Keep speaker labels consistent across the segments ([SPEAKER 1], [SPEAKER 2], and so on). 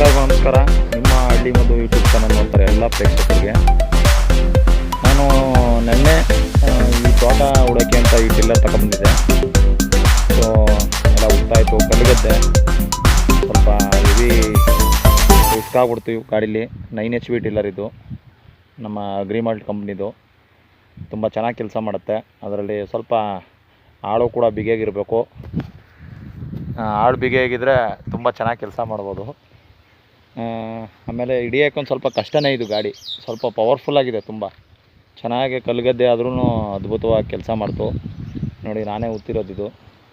[SPEAKER 1] ಎಲ್ಲರಿಗೂ ನಮಸ್ಕಾರ. ನಿಮ್ಮ ಹಳ್ಳಿ ಮಧು ಯೂಟ್ಯೂಬ್ ಚಾನಲ್ ನೋಡ್ತಾರೆ ಎಲ್ಲ ಪ್ರೇಕ್ಷಕರಿಗೆ. ನಾನು ನೆನ್ನೆ ಈ ತೋಟ ಉಡೋಕ್ಕೆ ಅಂತ ಈ ಟಿಲ್ಲರ್ ತಗೊಂಡಿದ್ದೆ ಸೊ ಎಲ್ಲ ಉತ್ತಾಯಿತು ಕಲ್ಲಿಗದ್ದೆ. ಸ್ವಲ್ಪ ಹೆವಿ ರಿಸ್ಕ್ ಆಗ್ಬಿಡ್ತು ಇವು ಗಾಡೀಲಿ. ನೈನ್ ಎಚ್ ಬಿ ಟಿಲ್ಲರ್ ಇದು. ನಮ್ಮ ಅಗ್ರಿಮಾಲ್ಟ್ ಕಂಪ್ನಿದು ತುಂಬ ಚೆನ್ನಾಗಿ ಕೆಲಸ ಮಾಡುತ್ತೆ. ಅದರಲ್ಲಿ ಸ್ವಲ್ಪ ಆಳು ಕೂಡ ಬಿಗಿಯಾಗಿರಬೇಕು. ಆಳು ಬಿಗಿಯಾಗಿದ್ದರೆ ತುಂಬ ಚೆನ್ನಾಗಿ ಕೆಲಸ ಮಾಡ್ಬೋದು. ಆಮೇಲೆ ಹಿಡಿಯೋಕ್ಕೊಂದು ಸ್ವಲ್ಪ ಕಷ್ಟನೇ ಇದು ಗಾಡಿ. ಸ್ವಲ್ಪ ಪವರ್ಫುಲ್ಲಾಗಿದೆ ತುಂಬ. ಚೆನ್ನಾಗಿ ಕಲ್ಗದ್ದೆ ಆದ್ರೂ ಅದ್ಭುತವಾಗಿ ಕೆಲಸ ಮಾಡ್ತು. ನೋಡಿ, ನಾನೇ ಇದು.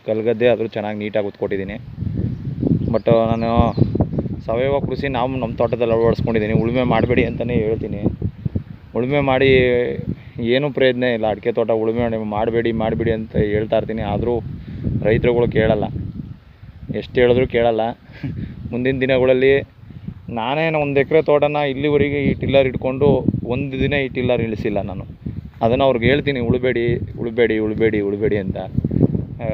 [SPEAKER 1] ಕಲ್ಗದ್ದೆ ಆದರೂ ಚೆನ್ನಾಗಿ ನೀಟಾಗಿ ಉತ್ಕೊಟ್ಟಿದ್ದೀನಿ ಬಟ್, ನಾನು ಸಾವಯವ ಕೃಷಿ ನಾವು ನಮ್ಮ ತೋಟದಲ್ಲಿ ಅಳವಡಿಸ್ಕೊಂಡಿದ್ದೀನಿ ಉಳುಮೆ ಮಾಡಬೇಡಿ ಅಂತಲೇ ಹೇಳ್ತೀನಿ. ಉಳುಮೆ ಮಾಡಿ ಏನೂ ಪ್ರಯೋಜನ ಇಲ್ಲ. ಅಡಿಕೆ ತೋಟ ಉಳುಮೆ ಮಾಡಬೇಡಿ ಮಾಡಬೇಡಿ ಅಂತ ಹೇಳ್ತಾ ಇರ್ತೀನಿ. ಆದರೂ ರೈತರುಗಳು ಕೇಳಲ್ಲ. ಎಷ್ಟು ಹೇಳಿದ್ರೂ ಕೇಳಲ್ಲ. ಮುಂದಿನ ದಿನಗಳಲ್ಲಿ ನಾನೇನು ಒಂದು ಎಕರೆ ತೋಟನ ಇಲ್ಲಿವರೆಗೆ ಈ ಟಿಲ್ಲರ್ ಇಟ್ಕೊಂಡು ಒಂದು ದಿನ ಈ ಟಿಲ್ಲರ್ ಇಳಿಸಿಲ್ಲ ನಾನು. ಅದನ್ನು ಅವ್ರಿಗೆ ಹೇಳ್ತೀನಿ, ಉಳಬೇಡಿ ಉಳಬೇಡಿ ಉಳಬೇಡಿ ಉಳಬೇಡಿ ಅಂತ.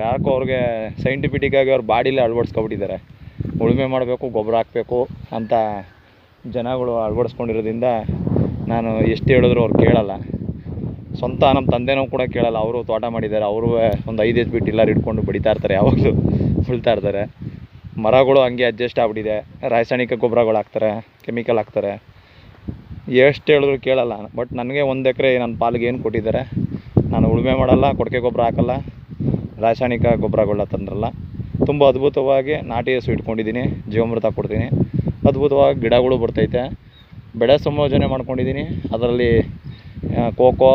[SPEAKER 1] ಯಾಕೋ ಅವ್ರಿಗೆ ಸೈಂಟಿಫಿಟಿಕ್ಕಾಗಿ ಅವ್ರ ಬಾಡಿಲೇ ಅಳವಡಿಸ್ಕೊಬಿಟ್ಟಿದ್ದಾರೆ. ಉಳುಮೆ ಮಾಡಬೇಕು, ಗೊಬ್ಬರ ಹಾಕಬೇಕು ಅಂತ ಜನಗಳು ಅಳವಡಿಸ್ಕೊಂಡಿರೋದ್ರಿಂದ ನಾನು ಎಷ್ಟು ಹೇಳಿದ್ರು ಅವ್ರು ಕೇಳಲ್ಲ. ಸ್ವಂತ ನಮ್ಮ ತಂದೆನೂ ಕೂಡ ಕೇಳಲ್ಲ, ಅವರು ತೋಟ ಮಾಡಿದ್ದಾರೆ, ಅವರು ಒಂದು ಐದು ಎಚ್ ಬಿ ಟಿಲ್ಲರ್ ಇಟ್ಕೊಂಡು ಬಡಿತಾ ಇರ್ತಾರೆ ಯಾವಾಗಲೂ, ಉಳ್ತಾ ಇರ್ತಾರೆ. ಮರಗಳು ಹಂಗೆ ಅಡ್ಜಸ್ಟ್ ಆಗ್ಬಿಟ್ಟಿದೆ. ರಾಸಾಯನಿಕ ಗೊಬ್ಬರಗಳು ಹಾಕ್ತಾರೆ ಕೆಮಿಕಲ್ ಹಾಕ್ತಾರೆ. ಎಷ್ಟು ಹೇಳಿದ್ರು ಕೇಳಲ್ಲ ಬಟ್ ನನಗೆ ಒಂದು ಎಕರೆ ನನ್ನ ಪಾಲಿಗೆ ಏನು ಕೊಟ್ಟಿದ್ದಾರೆ, ನಾನು ಉಳುಮೆ ಮಾಡಲ್ಲ, ಕೊಡಕೆ ಗೊಬ್ಬರ ಹಾಕಲ್ಲ, ರಾಸಾಯನಿಕ ಗೊಬ್ಬರಗಳನ್ನ ತಂದ್ರಲ್ಲ. ತುಂಬ ಅದ್ಭುತವಾಗಿ ನಾಟಿ ಹಸು ಇಟ್ಕೊಂಡಿದ್ದೀನಿ, ಜೀವಮೃತ ಕೊಡ್ತೀನಿ. ಅದ್ಭುತವಾಗಿ ಗಿಡಗಳು ಬರ್ತೈತೆ. ಬೆಳೆ ಸಂಯೋಜನೆ ಮಾಡ್ಕೊಂಡಿದ್ದೀನಿ. ಅದರಲ್ಲಿ ಕೋಕೋ,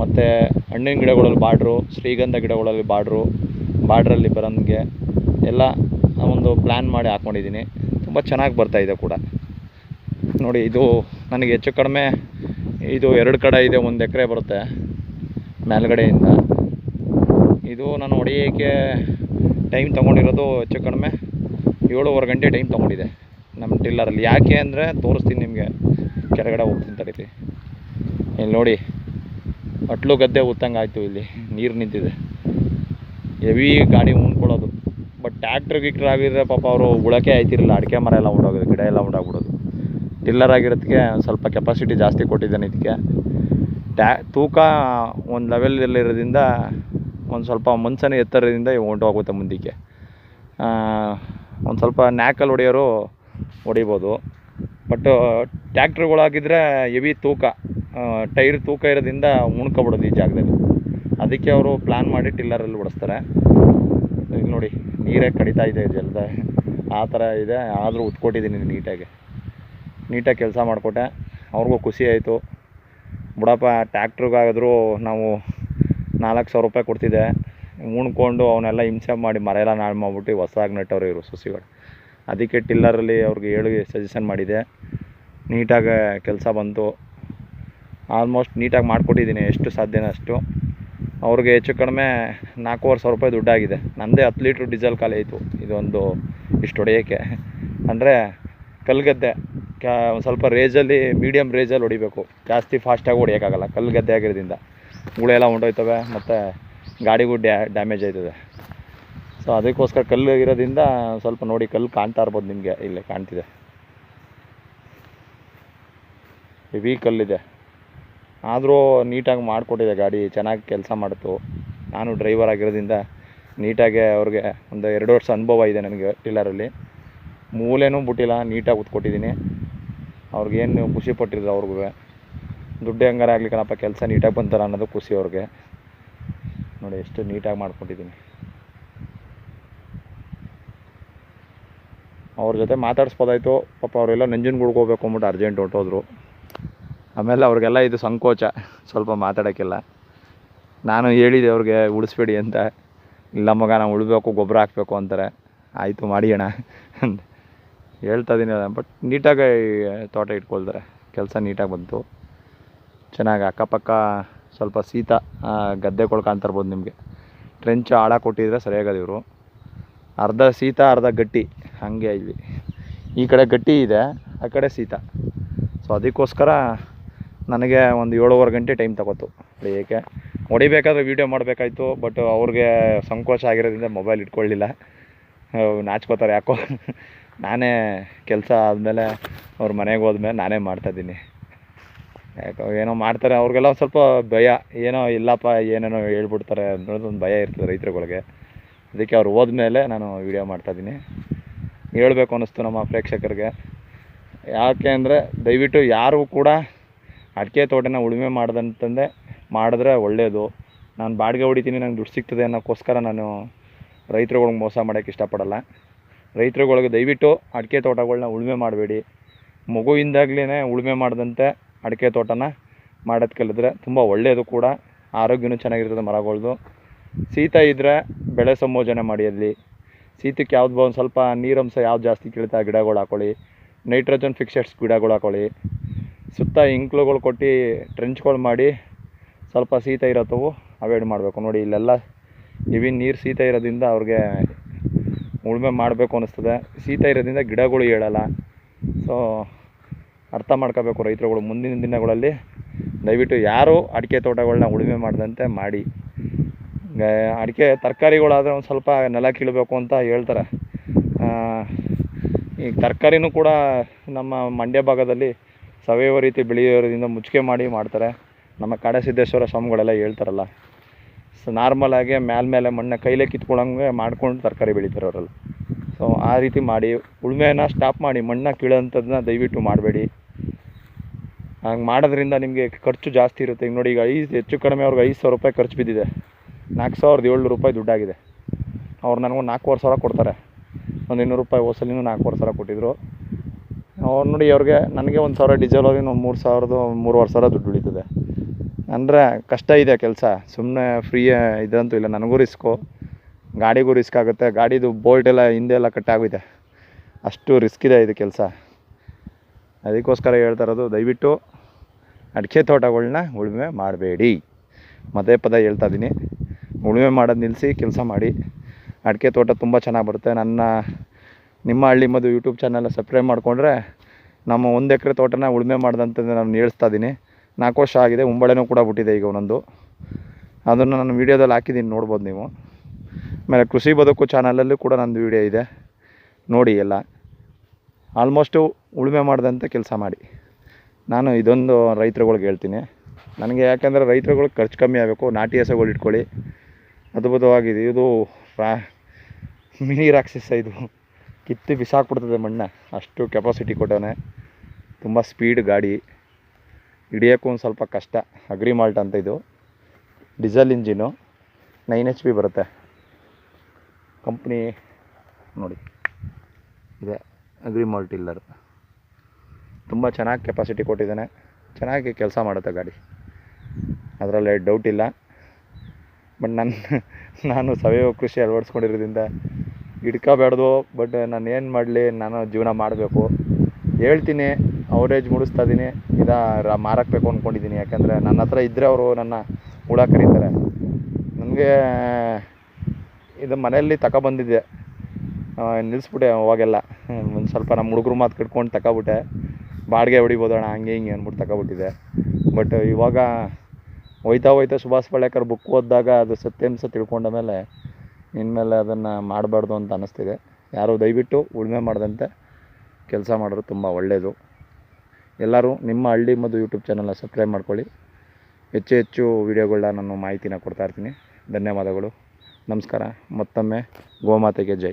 [SPEAKER 1] ಮತ್ತು ಹಣ್ಣಿನ ಗಿಡಗಳಲ್ಲಿ ಬಾಡ್ರು, ಶ್ರೀಗಂಧ ಗಿಡಗಳಲ್ಲಿ ಬಾಡ್ರು, ಬಾಡ್ರಲ್ಲಿ ಬರೋಂಗೆ, ಎಲ್ಲ ಒಂದು ಪ್ಲ್ಯಾನ್ ಮಾಡಿ ಹಾಕ್ಕೊಂಡಿದ್ದೀನಿ ತುಂಬ ಚೆನ್ನಾಗಿ ಬರ್ತಾಯಿದೆ ಕೂಡ. ನೋಡಿ, ಇದು ನನಗೆ ಹೆಚ್ಚು ಕಡಿಮೆ ಇದು ಎರಡು ಕಡೆ ಇದೆ, ಒಂದು ಎಕರೆ ಬರುತ್ತೆ ಮೇಲ್ಗಡೆಯಿಂದ. ಇದು ನಾನು ಹೊಡೆಯೋಕ್ಕೆ ಟೈಮ್ ತೊಗೊಂಡಿರೋದು ಹೆಚ್ಚು ಕಡಿಮೆ ಏಳುವರೆ ಗಂಟೆ ಟೈಮ್ ತೊಗೊಂಡಿದೆ ನಮ್ಮ ಟಿಲ್ಲರಲ್ಲಿ ಯಾಕೆ ಅಂದರೆ ತೋರಿಸ್ತೀನಿ ನಿಮಗೆ. ಕೆಳಗಡೆ ಹೋಗ್ತೀನಿ ತಡೀರಿ. ಇಲ್ಲಿ ನೋಡಿ, ಅಟ್ಲು ಗದ್ದೆ ಉತ್ತಂಗೆ ಆಯಿತು ಇಲ್ಲಿ. ನೀರು ನಿಂತಿದೆ. ಹೆವಿ ಗಾಡಿ ಉಣ್ಕೊಳ್ಳೋದು. ಬಟ್ ಟ್ಯಾಕ್ಟ್ರ್ ಗಿಕ್ಟ್ರ್ ಆಗಿದ್ರೆ ಪಾಪ ಅವರು ಉಳೋಕೆ ಆಯ್ತಿರಲಿಲ್ಲ. ಅಡಿಕೆ ಮರ ಎಲ್ಲ ಉಂಡೋಗೋದು. ಗಿಡ ಎಲ್ಲ ಉಂಡಾಗ್ಬಿಡೋದು. ಟಿಲ್ಲರ್ ಆಗಿರೋದಕ್ಕೆ ಸ್ವಲ್ಪ ಕೆಪಾಸಿಟಿ ಜಾಸ್ತಿ ಕೊಟ್ಟಿದ್ದಾನೆ ಇದಕ್ಕೆ ಟ್ಯಾ, ತೂಕ ಒಂದು ಲೆವೆಲಲ್ಲಿರೋದ್ರಿಂದ ಒಂದು ಸ್ವಲ್ಪ ಮನ್ಸನೇ ಎತ್ತರದಿಂದ ಹೋಗುತ್ತೆ ಮುಂದಕ್ಕೆ. ಒಂದು ಸ್ವಲ್ಪ ನ್ಯಾಕಲ್ಲಿ ಹೊಡೆಯೋರು ಹೊಡಿಬೋದು. ಬಟ್ ಟ್ಯಾಕ್ಟ್ರುಗಳಾಗಿದ್ದರೆ ಹೆವಿ ತೂಕ. ಟೈರ್ ತೂಕ ಇರೋದ್ರಿಂದ ಉಣ್ಕೊಬಿಡೋದು ಈ ಜಾಗದಲ್ಲಿ. ಅದಕ್ಕೆ ಅವರು ಪ್ಲ್ಯಾನ್ ಮಾಡಿ ಟಿಲ್ಲರಲ್ಲಿ ಓಡಿಸ್ತಾರೆ. ಈಗ ನೋಡಿ. ನೀರೇ ಕಡಿತಾ ಇದೆ ಜಲ್ದ. ಆ ಥರ ಇದೆ. ಆದರೂ ಉತ್ಕೊಟ್ಟಿದ್ದೀನಿ ನೀಟಾಗಿ. ನೀಟಾಗಿ ಕೆಲಸ ಮಾಡಿಕೊಟ್ಟೆ. ಅವ್ರಿಗೂ ಖುಷಿ ಆಯಿತು. ಬಿಡಪ್ಪ, ಟ್ಯಾಕ್ಟ್ರಿಗಾದರೂ ನಾವು ನಾಲ್ಕು ಸಾವಿರ ರೂಪಾಯಿ ಕೊಡ್ತಿದ್ದೆ. ಉಣ್ಕೊಂಡು ಅವನ್ನೆಲ್ಲ ಹಿಂಸೆ ಮಾಡಿ ಮರೆಯೆಲ್ಲ ನಾಳೆ ಮಾಡ್ಬಿಟ್ಟು ಹೊಸದಾಗಿ ನೆಟ್ಟವ್ರು ಇವರು ಸಸಿಗಳು. ಅದಕ್ಕೆ ಟಿಲ್ಲರಲ್ಲಿ ಅವ್ರಿಗೆ ಹೇಳಿ ಸಜೆಷನ್ ಮಾಡಿದೆ. ನೀಟಾಗಿ ಕೆಲಸ ಬಂತು. ಆಲ್ಮೋಸ್ಟ್ ನೀಟಾಗಿ ಮಾಡಿಕೊಟ್ಟಿದ್ದೀನಿ. ಎಷ್ಟು ಸಾಧ್ಯನೋ ಅಷ್ಟು. ಅವ್ರಿಗೆ ಹೆಚ್ಚು ಕಡಿಮೆ ನಾಲ್ಕೂವರೆ ಸಾವಿರ ರೂಪಾಯಿ ದುಡ್ಡಾಗಿದೆ. ನನ್ನದೇ ಹತ್ತು ಲೀಟ್ರ್ ಡೀಸೆಲ್ ಖಾಲಿ ಆಯಿತು. ಇದೊಂದು ಇಷ್ಟು ಹೊಡೆಯೋಕ್ಕೆ. ಅಂದರೆ ಕಲ್ಗದ್ದೆ ಕ್ಯಾ ಒಂದು ಸ್ವಲ್ಪ ರೇಜಲ್ಲಿ ಮೀಡಿಯಮ್ ರೇಜಲ್ಲಿ ಹೊಡಿಬೇಕು. ಜಾಸ್ತಿ ಫಾಸ್ಟಾಗಿ ಹೊಡಿಯೋಕ್ಕಾಗಲ್ಲ. ಕಲ್ಗದ್ದೆ ಆಗಿರೋದ್ರಿಂದ. ಗುಳೆಲ್ಲ ಹೊಂಟೋಯ್ತವೆ ಮತ್ತು ಗಾಡಿಗೂ ಡ್ಯಾ ಡ್ಯಾಮೇಜ್ ಆಯ್ತದೆ. ಸೊ ಅದಕ್ಕೋಸ್ಕರ ಕಲ್ಲು ಇರೋದ್ರಿಂದ ಸ್ವಲ್ಪ ನೋಡಿ ಕಲ್ಲು ಕಾಣ್ತಾ ಇರ್ಬೋದು ನಿಮಗೆ. ಇಲ್ಲಿ ಕಾಣ್ತಿದೆ. ಹೆವಿ ಕಲ್ಲಿದೆ. ಆದರೂ ನೀಟಾಗಿ ಮಾಡಿಕೊಟ್ಟಿದೆ ಗಾಡಿ, ಚೆನ್ನಾಗಿ ಕೆಲಸ ಮಾಡಿತು. ನಾನು ಡ್ರೈವರ್ ಆಗಿರೋದ್ರಿಂದ ನೀಟಾಗೆ ಅವ್ರಿಗೆ ಒಂದು ಎರಡು ವರ್ಷ ಅನುಭವ ಇದೆ ನನಗೆ ಟಿಲ್ಲರಲ್ಲಿ ಮೂಲೆನೂ ಬಿಟ್ಟಿಲ್ಲ ನೀಟಾಗಿ ಉತ್ಕೊಟ್ಟಿದ್ದೀನಿ ಅವ್ರಿಗೇನು ಖುಷಿ ಪಟ್ಟಿದ್ರು ಅವ್ರಿಗೂ? ದುಡ್ಡು ಹೆಂಗಾರ ಆಗಲಿ ಕಣಪ್ಪ ಕೆಲಸ ನೀಟಾಗಿ ಬಂತಾರ ಅನ್ನೋದು ಖುಷಿ ಅವ್ರಿಗೆ. ನೋಡಿ, ಎಷ್ಟು ನೀಟಾಗಿ ಮಾಡ್ಕೊಟ್ಟಿದ್ದೀನಿ. ಅವ್ರ ಜೊತೆ ಮಾತಾಡಿಸ್ಬೋದಾಯ್ತು. ಪಾಪ ಅವರೆಲ್ಲ ನಂಜನಗೂಡ್ಗೆ ಹೋಗ್ಬೇಕು ಅಂದ್ಬಿಟ್ಟು ಅರ್ಜೆಂಟ್ ಹೊರಟೋದ್ರು. ಆಮೇಲೆ ಅವ್ರಿಗೆಲ್ಲ ಇದು ಸಂಕೋಚ, ಸ್ವಲ್ಪ ಮಾತಾಡೋಕ್ಕಿಲ್ಲ. ನಾನು ಹೇಳಿದೆ ಅವ್ರಿಗೆ, ಉಳಿಸ್ಬೇಡಿ ಅಂತ. ಇಲ್ಲ ಮಗ, ನಾವು ಉಳ್ಬೇಕು, ಗೊಬ್ಬರ ಹಾಕಬೇಕು, ಅಂತಾರೆ. ಆಯಿತು, ಮಾಡಿ ಅಣ್ಣ. ಹೇಳ್ತಾ ಇದ್ದೀನಿ ಬಟ್ ನೀಟಾಗಿ ತೋಟ ಇಟ್ಕೊಳ್ತಾರೆ. ಕೆಲಸ ನೀಟಾಗಿ ಬಂತು. ಚೆನ್ನಾಗಿ ಅಕ್ಕಪಕ್ಕ ಸ್ವಲ್ಪ ಶೀತ ಗದ್ದೆ ಇರ್ಬೋದು ನಿಮಗೆ. ಟ್ರೆಂಚ್ ಆಳ ಕೊಟ್ಟಿದ್ರೆ ಸರಿಯಾಗದು ಇವರು. ಅರ್ಧ ಶೀತ ಅರ್ಧ ಗಟ್ಟಿ, ಹಾಗೆ ಇಲ್ಲಿ ಈ ಕಡೆ ಗಟ್ಟಿ ಇದೆ, ಆ ಕಡೆ ಶೀತ ಸೊ ಅದಕ್ಕೋಸ್ಕರ ನನಗೆ ಒಂದು ಏಳುವರೆ ಗಂಟೆ ಟೈಮ್ ತಗೋತು. ಏಕೆ? ಹೊಡಿಬೇಕಾದ್ರೆ ವೀಡಿಯೋ ಮಾಡಬೇಕಾಯ್ತು ಬಟ್ ಅವ್ರಿಗೆ ಸಂಕೋಚ ಆಗಿರೋದ್ರಿಂದ ಮೊಬೈಲ್ ಇಟ್ಕೊಳ್ಳಿಲ್ಲ. ನಾಚ್ಕೋತಾರೆ ಯಾಕೋ. ನಾನೇ ಕೆಲಸ ಆದಮೇಲೆ ಅವ್ರ ಮನೆಗೆ ಹೋದ್ಮೇಲೆ ನಾನೇ ಮಾಡ್ತಾಯಿದ್ದೀನಿ ಯಾಕೋ ಏನೋ ಮಾಡ್ತಾರೆ, ಅವ್ರಿಗೆಲ್ಲ ಸ್ವಲ್ಪ ಭಯ. ಏನೋ ಇಲ್ಲಪ್ಪ, ಏನೇನೋ ಹೇಳ್ಬಿಡ್ತಾರೆ ಅನ್ನೋದೊಂದು ಭಯ ಇರ್ತದೆ ರೈತರುಗಳಿಗೆ. ಅದಕ್ಕೆ ಅವ್ರು ಹೋದ್ಮೇಲೆ ನಾನು ವೀಡಿಯೋ ಮಾಡ್ತಾಯಿದ್ದೀನಿ ಹೇಳಬೇಕು ಅನ್ನಿಸ್ತು ನಮ್ಮ ಪ್ರೇಕ್ಷಕರಿಗೆ. ಯಾಕೆ ಅಂದರೆ ದಯವಿಟ್ಟು ಯಾರೂ ಕೂಡ ಅಡಿಕೆ ತೋಟನ ಉಳುಮೆ ಮಾಡ್ದಂತಂದೆ ಮಾಡಿದ್ರೆ ಒಳ್ಳೆಯದು ನಾನು ಬಾಡಿಗೆ ಹೊಡಿತೀನಿ, ನಂಗೆ ದುಡ್ಡು ಸಿಗ್ತದೆ ಅನ್ನೋಕ್ಕೋಸ್ಕರ ನಾನು ರೈತರುಗಳ್ಗೆ ಮೋಸ ಮಾಡೋಕ್ಕೆ ಇಷ್ಟಪಡಲ್ಲ. ರೈತರುಗಳಿಗೆ ದಯವಿಟ್ಟು ಅಡಿಕೆ ತೋಟಗಳನ್ನ ಉಳುಮೆ ಮಾಡಬೇಡಿ. ಮಗುವಿಂದಾಗ್ಲೇ ಉಳುಮೆ ಮಾಡಿದಂತೆ ಅಡಿಕೆ ತೋಟನ ಮಾಡೋದು ಕಲಿದ್ರೆ ತುಂಬ ಒಳ್ಳೆಯದು ಕೂಡ. ಆರೋಗ್ಯನೂ ಚೆನ್ನಾಗಿರ್ತದೆ ಮರಗಳ್ದು. ಶೀತ ಇದ್ದರೆ ಬೆಳೆ ಸಂಯೋಜನೆ ಮಾಡಿ ಅಲ್ಲಿ. ಶೀತಕ್ಕೆ ಯಾವ್ದು ಒಂದು ಸ್ವಲ್ಪ ನೀರಂಶ ಯಾವ್ದು ಜಾಸ್ತಿ ಕೇಳ್ತಾ ಗಿಡಗಳು ಹಾಕೊಳ್ಳಿ. ನೈಟ್ರೋಜನ್ ಫಿಕ್ಸೆಡ್ಸ್ ಗಿಡಗಳು ಹಾಕೊಳ್ಳಿ. ಸುತ್ತ ಇಂಕ್ಲುಗಳು ಕೊಟ್ಟು ಟ್ರೆಂಚ್ಗಳು ಮಾಡಿ ಸ್ವಲ್ಪ ಶೀತ ಇರತ್ತವು ಅವಾಯ್ಡ್ ಮಾಡಬೇಕು. ನೋಡಿ, ಇಲ್ಲೆಲ್ಲ ಇವಿ ನೀರು ಶೀತ ಇರೋದ್ರಿಂದ ಅವ್ರಿಗೆ ಉಳುಮೆ ಮಾಡಬೇಕು ಅನ್ನಿಸ್ತದೆ ಶೀತ ಇರೋದ್ರಿಂದ ಗಿಡಗಳು ಹೇಳಲ್ಲ ಸೊ ಅರ್ಥ ಮಾಡ್ಕೋಬೇಕು ರೈತರುಗಳು ಮುಂದಿನ ದಿನಗಳಲ್ಲಿ. ದಯವಿಟ್ಟು ಯಾರು ಅಡಿಕೆ ತೋಟಗಳನ್ನ ಉಳುಮೆ ಮಾಡದಂತೆ ಮಾಡಿ. ಅಡಿಕೆ ತರಕಾರಿಗಳಾದರೆ ಒಂದು ಸ್ವಲ್ಪ ನೆಲ ಕೀಳಬೇಕು ಅಂತ ಹೇಳ್ತಾರೆ. ಈ ತರಕಾರಿನೂ ಕೂಡ ನಮ್ಮ ಮಂಡ್ಯ ಭಾಗದಲ್ಲಿ ಸಾವಯವ ರೀತಿ ಬೆಳೆಯೋದ್ರಿಂದ ಮುಚ್ಚಿಗೆ ಮಾಡಿ ಮಾಡ್ತಾರೆ. ನಮ್ಮ ಕಾಡಸಿದ್ದೇಶ್ವರ ಸ್ವಾಮಿಗಳೆಲ್ಲ ಹೇಳ್ತಾರಲ್ಲ, ಸೊ ನಾರ್ಮಲಾಗಿ ಮೇಲೆ ಮೇಲೆ ಮಣ್ಣು ಕೈಲೇ ಕಿತ್ಕೊಳ್ಳೋಂಗೆ ಮಾಡ್ಕೊಂಡು ತರಕಾರಿ ಬೆಳಿತಾರೆ ಅವರೆಲ್ಲ. ಸೊ ಆ ರೀತಿ ಮಾಡಿ, ಉಳುಮೆನ ಸ್ಟಾಪ್ ಮಾಡಿ ಮಣ್ಣನ್ನ ಕೀಳೋಂಥದ್ದನ್ನ ದಯವಿಟ್ಟು ಮಾಡಬೇಡಿ. ಹಂಗೆ ಮಾಡೋದ್ರಿಂದ ನಿಮಗೆ ಖರ್ಚು ಜಾಸ್ತಿ ಇರುತ್ತೆ. ಈಗ ನೋಡಿ, ಈಗ ಐದು, ಹೆಚ್ಚು ಕಡಿಮೆ ಅವ್ರಿಗೆ ಐದು ಸಾವಿರ ರೂಪಾಯಿ ಖರ್ಚು ಬಿದ್ದಿದೆ. ನಾಲ್ಕು ಸಾವಿರದ ಏಳ್ನೂರು ರೂಪಾಯಿ ದುಡ್ಡಾಗಿದೆ. ಅವ್ರು ನನಗೂ ನಾಲ್ಕೂವರೆ ಸಾವಿರ ಕೊಡ್ತಾರೆ. ಒಂದು ಇನ್ನೂರು ರೂಪಾಯಿ ಹೋಸಲಿನೂ ನಾಲ್ಕೂವರೆ ಸಾವಿರ ಕೊಟ್ಟಿದ್ರು. ಅವ್ರು ನೋಡಿ ಅವ್ರಿಗೆ ನನಗೆ ಒಂದು ಸಾವಿರ ಡೀಸೆಲ್ ಹೋಗಿ ಒಂದು ಮೂರು ಸಾವಿರದ, ಮೂರುವರೆ ಸಾವಿರ ದುಡ್ಡು ಉಳಿತದೆ. ಅಂದರೆ ಕಷ್ಟ ಇದೆ ಕೆಲಸ. ಸುಮ್ಮನೆ ಫ್ರೀ ಇದಂತೂ ಇಲ್ಲ. ನನಗೂ ರಿಸ್ಕು ಗಾಡಿಗೂ ರಿಸ್ಕ್ ಆಗುತ್ತೆ. ಗಾಡಿದು ಬೋಲ್ಟ್ ಎಲ್ಲ ಹಿಂದೆ ಎಲ್ಲ ಕಟ್ಟಾಗಿದೆ ಅಷ್ಟು ರಿಸ್ಕ್ ಇದೆ ಇದು ಕೆಲಸ. ಅದಕ್ಕೋಸ್ಕರ ಹೇಳ್ತಾ ಇರೋದು, ದಯವಿಟ್ಟು ಅಡಿಕೆ ತೋಟಗಳನ್ನ ಉಳುಮೆ ಮಾಡಬೇಡಿ. ಮದೇ ಪದ ಹೇಳ್ತಾ ಇದ್ದೀನಿ ಉಳುಮೆ ಮಾಡೋದು ನಿಲ್ಲಿಸಿ ಕೆಲಸ ಮಾಡಿ. ಅಡಿಕೆ ತೋಟ ತುಂಬ ಚೆನ್ನಾಗಿ ಬರುತ್ತೆ. ನನ್ನ ನಿಮ್ಮ ಹಳ್ಳಿ ಮದು ಯೂಟ್ಯೂಬ್ ಚಾನಲ್ನ ಸಬ್ಸ್ಕ್ರೈಬ್ ಮಾಡಿಕೊಂಡ್ರೆ ನಮ್ಮ ಒಂದು ಎಕರೆ ತೋಟನ ಉಳುಮೆ ಮಾಡಿದಂಥದ್ದು ನಾನು ಹೇಳ್ತಾ ಇದ್ದೀನಿ ನಾಲ್ಕು ವರ್ಷ ಆಗಿದೆ ಉಂಬಳೆನೂ ಕೂಡ ಬಿಟ್ಟಿದೆ ಈಗ ಒಂದೊಂದು. ಅದನ್ನು ನಾನು ವೀಡಿಯೋದಲ್ಲಿ ಹಾಕಿದ್ದೀನಿ ನೋಡ್ಬೋದು ನೀವು. ಆಮೇಲೆ ಕೃಷಿ ಬದುಕು ಚಾನಲಲ್ಲೂ ಕೂಡ ನಂದು ವೀಡಿಯೋ ಇದೆ. ನೋಡಿ ಎಲ್ಲ. ಆಲ್ಮೋಸ್ಟು ಉಳುಮೆ ಮಾಡಿದಂಥ ಕೆಲಸ ಮಾಡಿ. ನಾನು ಇದೊಂದು ರೈತರುಗಳಿಗೆ ಹೇಳ್ತೀನಿ. ನನಗೆ ಯಾಕೆಂದರೆ ರೈತರುಗಳಿಗೆ ಖರ್ಚು ಕಮ್ಮಿ ಆಗಬೇಕು, ನಾಟಿ ಹೆಸಗಳು ಇಟ್ಕೊಳ್ಳಿ. ಅದ್ಭುತವಾಗಿದೆ. ಇದು ಮಿನಿ ರಾಕ್ಷಸ ಇದು. ಕಿತ್ತು ಬಿಸಾಕ್ಬಿಡ್ತದೆ ಮಣ್ಣ. ಅಷ್ಟು ಕೆಪಾಸಿಟಿ ಕೊಟ್ಟವನೆ ತುಂಬ ಸ್ಪೀಡ್ ಗಾಡಿ. ಹಿಡಿಯೋಕ್ಕೂ ಒಂದು ಸ್ವಲ್ಪ ಕಷ್ಟ. ಅಗ್ರಿ ಮಾಲ್ಟ್ ಅಂತ ಇದು. Diesel engine nine H P ಬರುತ್ತೆ. ಕಂಪ್ನಿ ನೋಡಿ. ಇದೆ. ಅಗ್ರಿ ಮಾಲ್ಟ್ ಟಿಲ್ಲರ್ ತುಂಬ ಚೆನ್ನಾಗಿ ಕೆಪಾಸಿಟಿ ಕೊಟ್ಟಿದ್ದಾನೆ. ಚೆನ್ನಾಗಿ ಕೆಲಸ ಮಾಡುತ್ತೆ ಗಾಡಿ. ಅದರಲ್ಲಿ ಡೌಟ್ ಇಲ್ಲ. ಬಟ್ ನನ್ನ ನಾನು ಸಾವಯವ ಕೃಷಿ ಅಳವಡಿಸ್ಕೊಂಡಿರೋದ್ರಿಂದ ಹಿಡ್ಕೋಬೇಡ್ದು ಬಟ್ ನಾನು ಏನು ಮಾಡಲಿ, ನಾನು ಜೀವನ ಮಾಡಬೇಕು. ಹೇಳ್ತೀನಿ ಅವರೇಜ್ ಮುಡಿಸ್ತಾ ಇದ್ದೀನಿ ಇದ ರ ಮಾರಕ್ಕೆ ಬೇಕು ಅಂದ್ಕೊಂಡಿದ್ದೀನಿ ಯಾಕಂದರೆ ನನ್ನ ಹತ್ರ ಇದ್ದರೆ ಅವರು ನನ್ನ ಹುಳ ಕರೀತಾರೆ. ನನಗೆ ಇದು ಮನೆಯಲ್ಲಿ ತಗೊಬಂದಿದ್ದೆ ನಿಲ್ಲಿಸ್ಬಿಟ್ಟೆ ಅವಾಗೆಲ್ಲ. ಒಂದು ಸ್ವಲ್ಪ ನಮ್ಮ ಹುಡುಗರು ಮಾತು ಕಟ್ಕೊಂಡು ತಗೊಬಿಟ್ಟೆ ಬಾಡಿಗೆ ಹೊಡಿಬೋದಣ್ಣ ಹಂಗೆ ಹಿಂಗೆ ಅಂದ್ಬಿಟ್ಟು ತಗೊಬಿಟ್ಟಿದ್ದೆ ಬಟ್ ಇವಾಗ ಹೋಯ್ತಾ ಹೋಯ್ತಾ ಸುಭಾಷ್ ಪಾಳೇಕರ್ ಬುಕ್ ಓದಿದಾಗ ಅದು ಸತ್ಯಾಂಶ ತಿಳ್ಕೊಂಡ ಮೇಲೆ ಇನ್ಮೇಲೆ ಅದನ್ನು ಮಾಡಬಾರ್ದು ಅಂತ ಅನ್ನಿಸ್ತಿದೆ ಯಾರೂ ದಯವಿಟ್ಟು ಉಳುಮೆ ಮಾಡದಂತೆ ಕೆಲಸ ಮಾಡೋದು ತುಂಬ ಒಳ್ಳೆಯದು ಎಲ್ಲರೂ ನಿಮ್ಮ ಹಳ್ಳಿ ಮದ್ದು ಯೂಟ್ಯೂಬ್ ಚಾನಲ್ನ ಸಬ್ಸ್ಕ್ರೈಬ್ ಮಾಡ್ಕೊಳ್ಳಿ. ಹೆಚ್ಚು ಹೆಚ್ಚು ವೀಡಿಯೋಗಳನ್ನ ನಾನು ಮಾಹಿತಿನ ಕೊಡ್ತಾಯಿರ್ತೀನಿ ಧನ್ಯವಾದಗಳು. ನಮಸ್ಕಾರ. ಮತ್ತೊಮ್ಮೆ ಗೋಮಾತೆಗೆ ಜೈ.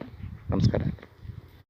[SPEAKER 1] ನಮಸ್ಕಾರ.